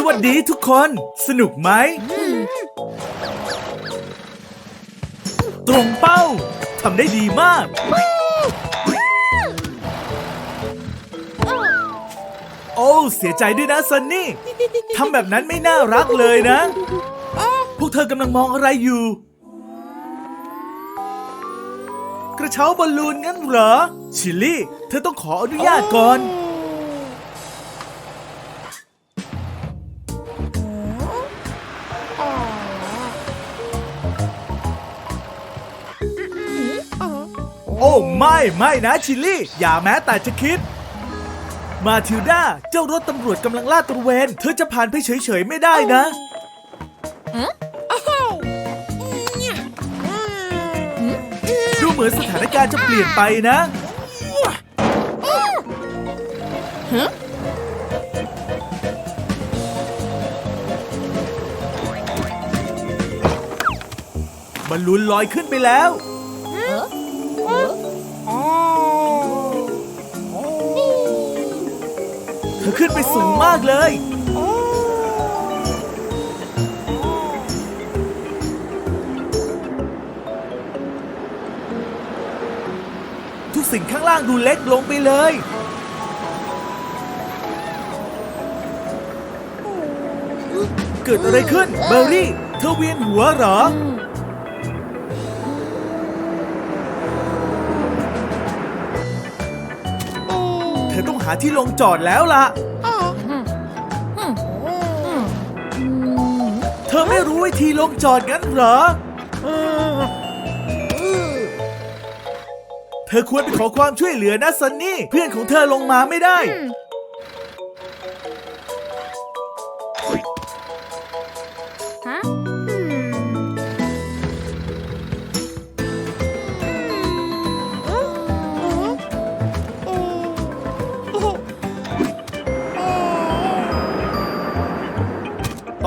สวัสดีทุกคน สนุกไหม ตรงเป้า ทำได้ดีมาก โอ้เสียใจด้วยนะซันนี่ ทำแบบนั้นไม่น่ารักเลยนะ พวกเธอกำลังมองอะไรอยู่ กระเช้าบอลลูนงั้นเหรอ ชิลลี่ เธอต้องขออนุญาตก่อน โอ้ไม่ไม่นะชิลลี่ อย่าแม้แต่จะคิด มาทิวด้าเจ้ารถตำรวจกำลังลาดตระเวน เธอจะผ่านไปเฉยๆไม่ได้นะ ดูเหมือนสถานการณ์จะเปลี่ยนไปนะบอลลูนลอยขึ้นไปแล้ว อขึ้นไปสูงมากเลย ทุกสิ่งข้างล่างดูเล็กลงไปเลย เกิดอะไรขึ้นเบอร์รี่ เธอเวียนหัวเหรอาที่ลงจอดแล้วล่ะ เธอไม่รู้วิธีลงจอดงั้นเหรอ เธอควรไปขอความช่วยเหลือนะซันนี่ เพื่อนของเธอลงมาไม่ได้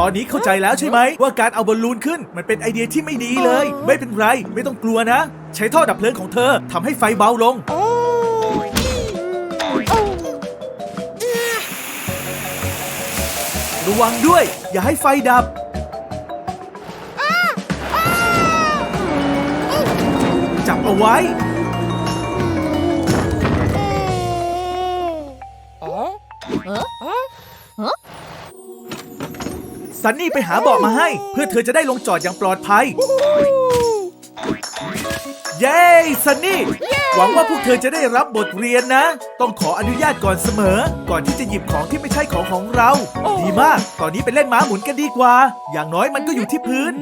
ตอนนี้เข้าใจแล้วใช่ไหมว่าการเอาบอลลูนขึ้น มันเป็นไอเดียที่ไม่ดีเลย ไม่เป็นไร ไม่ต้องกลัวนะ ใช้ท่อดับเพลิงของเธอทำให้ไฟเบาลงระวังด้วย อย่าให้ไฟดับ จับเอาไว้ ซันนี่ไปหาเบาะมาให้ เพื่อเธอจะได้ลงจอดอย่างปลอดภัย เย้ซันนี่ หวังว่าพวกเธอจะได้รับบทเรียนนะ ต้องขออนุญาตก่อนเสมอ ก่อนที่จะหยิบของที่ไม่ใช่ของของเรา ดีมาก ตอนนี้ไปเล่นม้าหมุนกันดีกว่า อย่างน้อยมันก็อยู่ที่พื้น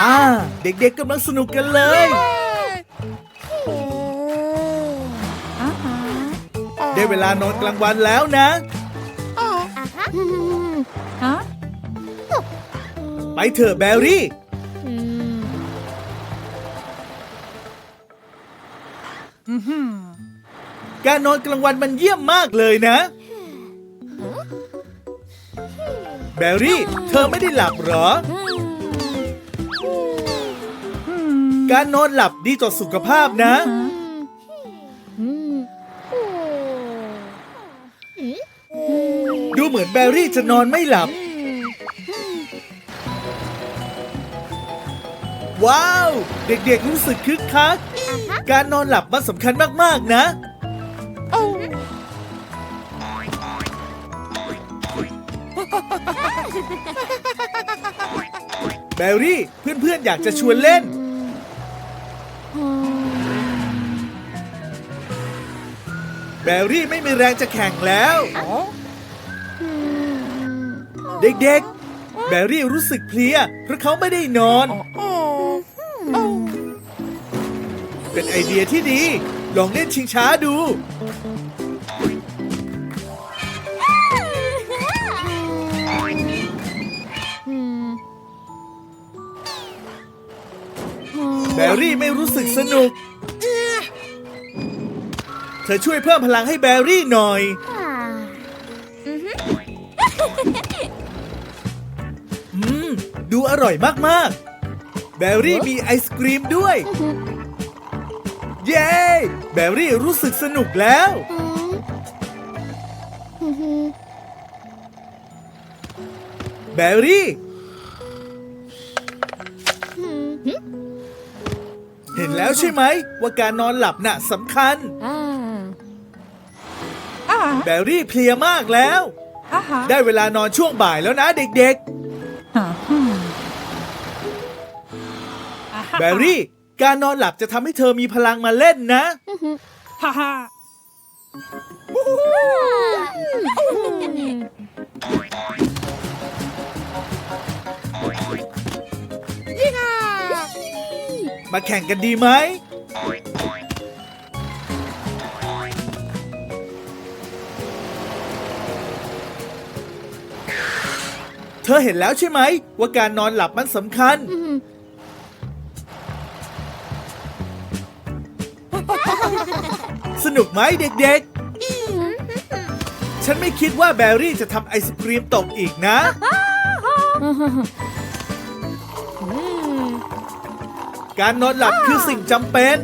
อ่า เด็กๆกำลังสนุกกันเลยอ่าฮะได้เวลานอนกลางวันแล้วนะ ไปเถอะแบรี่อืมการนอนกลางวันมันเยี่ยมมากเลยนะ แบรี่ เธอไม่ได้หลับเหรอ การนอนหลับดีต่อสุขภาพนะอืมดูเหมือนแบรี่จะนอนไม่หลับ ว้าว เด็กๆรู้สึกคึกคัก การนอนหลับมันสำคัญมากๆนะ แบรี่ เพื่อนๆ อยากจะชวนเล่น แบรี่ไม่มีแรงจะแข่งแล้ว เด็กๆ แบรี่รู้สึกเพลียเพราะเขาไม่ได้นอน เป็นไอเดียที่ดี ลองเล่นชิงช้าดู แบรี่ไม่รู้สึกสนุก เธอช่วยเพิ่มพลังให้แบรี่หน่อย อืม ดูอร่อยมาก ๆ แบรี่มีไอศกรีมด้วย เย้ แบรี่รู้สึกสนุกแล้ว แบรี่ เห็นแล้วใช่ไหม ว่าการนอนหลับน่ะสำคัญอ่าอ่าแบรี่เพลียมากแล้วอ่าฮะได้เวลานอนช่วงบ่ายแล้วนะเด็กฮะอืมอ่าๆฮะแบรี่ การนอนหลับจะทำให้เธอมีพลังมาเล่นนะฮ่าฮ่ามาแข่งกันดีไหม เธอเห็นแล้วใช่ไหม ว่าการนอนหลับมันสำคัญ สนุกไหมเด็กๆ ฉันไม่คิดว่าแบรี่จะทำไอศครีมตกอีกนะอืมการนอนหลับคือสิ่งจำเป็น